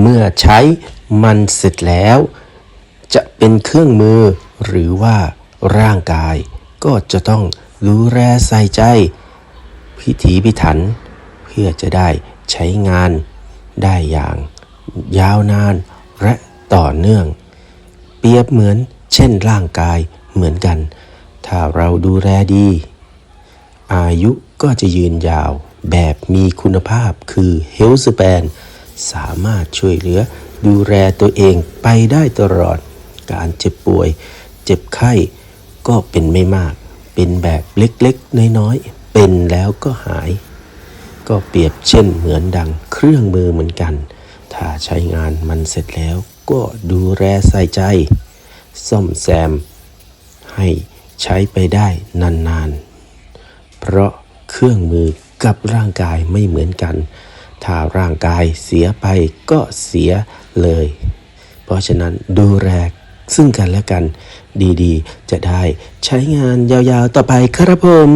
เมื่อใช้มันเสร็จแล้ว จะเป็นเครื่องมือหรือว่าร่างกาย ก็จะต้องดูแลใส่ใจ พิถีพิถัน เพื่อจะได้ใช้งานได้อย่างยาวนานและต่อเนื่อง เปรียบเหมือนเช่นร่างกายเหมือนกัน ถ้าเราดูแลดี อายุก็จะยืนยาวแบบมีคุณภาพคือ Health Span สามารถช่วยเหลือดูแลตัวเองไปได้ตลอด การเจ็บป่วย เจ็บไข้ก็เป็นไม่มาก เป็นแบบเล็กๆ น้อยๆ เป็นแล้วก็หาย ก็เปรียบเช่นเหมือนดังเครื่องมือเหมือนกัน ถ้าใช้งานมันเสร็จแล้วก็ดูแลใส่ใจ ซ่อมแซม ให้ใช้ไปได้นานๆ เพราะเครื่องมือกับร่างกายไม่เหมือนกัน ถ้าร่างกายเสียไปก็เสียเลย เพราะฉะนั้นดูแลซึ่งกันและกันดีๆ จะได้ใช้งานยาวๆต่อไปครับผม